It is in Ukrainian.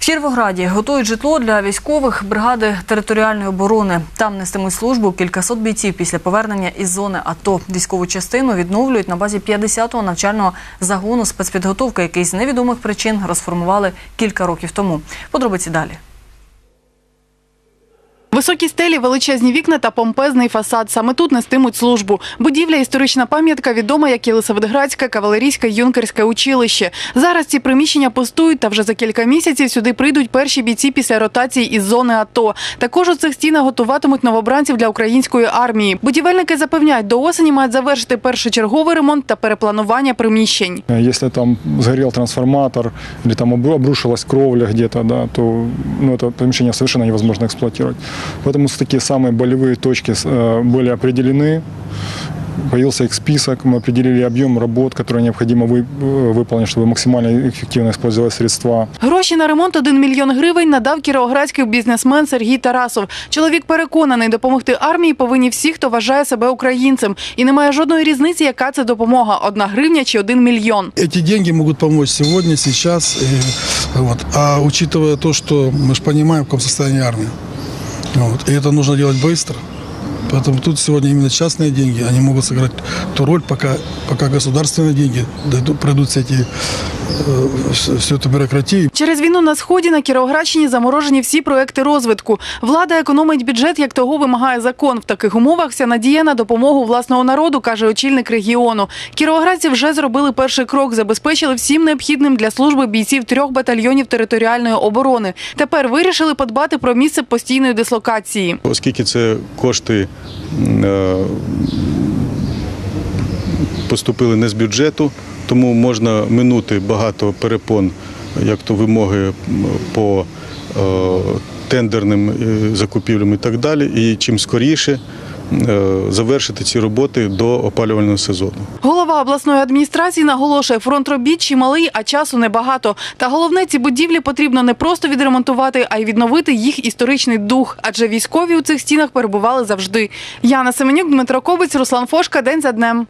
В Кіровограді готують житло для військових бригади територіальної оборони. Там нестимуть службу кількасот бійців після повернення із зони АТО. Військову частину відновлюють на базі 50-го навчального загону спецпідготовки, який з невідомих причин розформували кілька років тому. Подробиці далі. Високі стелі, величезні вікна та помпезний фасад. Саме тут нестимуть службу. Будівля – історична пам'ятка, відома як Єлисаветградське кавалерійське юнкерське училище. Зараз ці приміщення пустують, та вже за кілька місяців сюди прийдуть перші бійці після ротації із зони АТО. Також у цих стінах готуватимуть новобранців для української армії. Будівельники запевняють, до осені мають завершити першочерговий ремонт та перепланування приміщень. Если там сгорел трансформатор там обрушилась кровля где-то, да, то ну, помещение совершенно невозможно эксплуатировать. Поэтому такие самые болевые точки э, были определены. Появился их список, мы определили объем работ, которые необходимо вы- э, выполнить, чтобы максимально эффективно использовать средства. Гроші на ремонт 1 мільйон гривень надав кіровоградський бізнесмен Сергій Тарасов. Чоловік переконаний, допомогти армії повинні всі, хто вважає себе українцем. І немає жодної різниці, яка це допомога – одна гривня чи один мільйон. Эти деньги могут помочь сегодня, сейчас. и вот. А учитывая то, что мы же понимаем, в каком состоянии армия. Вот. И это нужно делать быстро. Поэтому тут сегодня именно частные деньги, они могут сыграть ту роль, пока, пока государственные деньги дойдут, пройдут все эти, э, всю эту бюрократию. Через війну на Сході на Кіровоградщині заморожені всі проекти розвитку. Влада економить бюджет, як того вимагає закон. В таких умовах вся надія на допомогу власного народу, каже очільник регіону. Кіровоградці вже зробили перший крок, забезпечили всім необхідним для служби бійців трьох батальйонів територіальної оборони. Тепер вирішили подбати про місце постійної дислокації. Оскільки це кошти е, поступили не з бюджету, тому можна минути багато перепон, як то вимоги по е, тендерним е, закупівлям і так далі. І чим скоріше е, завершити ці роботи до опалювального сезону. Голова обласної адміністрації наголошує, фронт робіт чималий, а часу небагато. Та головне, ці будівлі потрібно не просто відремонтувати, а й відновити їх історичний дух. Адже військові у цих стінах перебували завжди. Яна Семенюк, Дмитро Кобець, Руслан Фошка. День за днем.